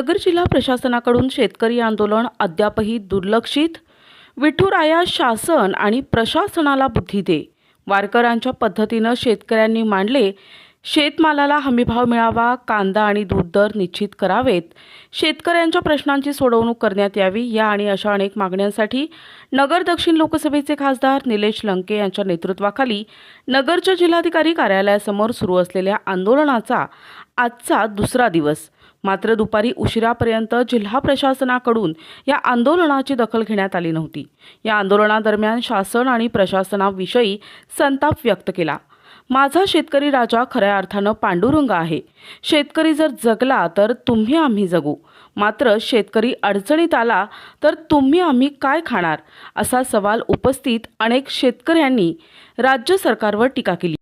नगर जिल्हा प्रशासनाकडून शेतकरी आंदोलन अद्यापही दुर्लक्षित. विठुराया शासन आणि प्रशासनाला बुद्धी दे. वारकऱ्यांच्या पद्धतीनं शेतकऱ्यांनी मांडले शेतमालाला हमीभाव मिळावा कांदा आणि दूध दर निश्चित करावेत. शेतकऱ्यांच्या प्रश्नांची सोडवणूक करण्यात यावी या आणि अशा अनेक मागण्यांसाठी नगर दक्षिण लोकसभेचे खासदार निलेश लंके यांच्या नेतृत्वाखाली नगरच्या जिल्हाधिकारी कार्यालयासमोर सुरू असलेल्या आंदोलनाचा आजचा दुसरा दिवस. मात्र दुपारी उशिरापर्यंत जिल्हा प्रशासनाकडून या आंदोलनाची दखल घेण्यात आली नव्हती. या आंदोलनादरम्यान शासन आणि प्रशासनाविषयी संताप व्यक्त केला. माझा शेतकरी राजा खऱ्या अर्थानं पांडुरंग आहे. शेतकरी जर जगला तर तुम्ही आम्ही जगू. मात्र शेतकरी अडचणीत आला तर तुम्ही आम्ही काय खाणार? असा सवाल उपस्थित अनेक शेतकऱ्यांनी राज्य सरकारवर टीका केली.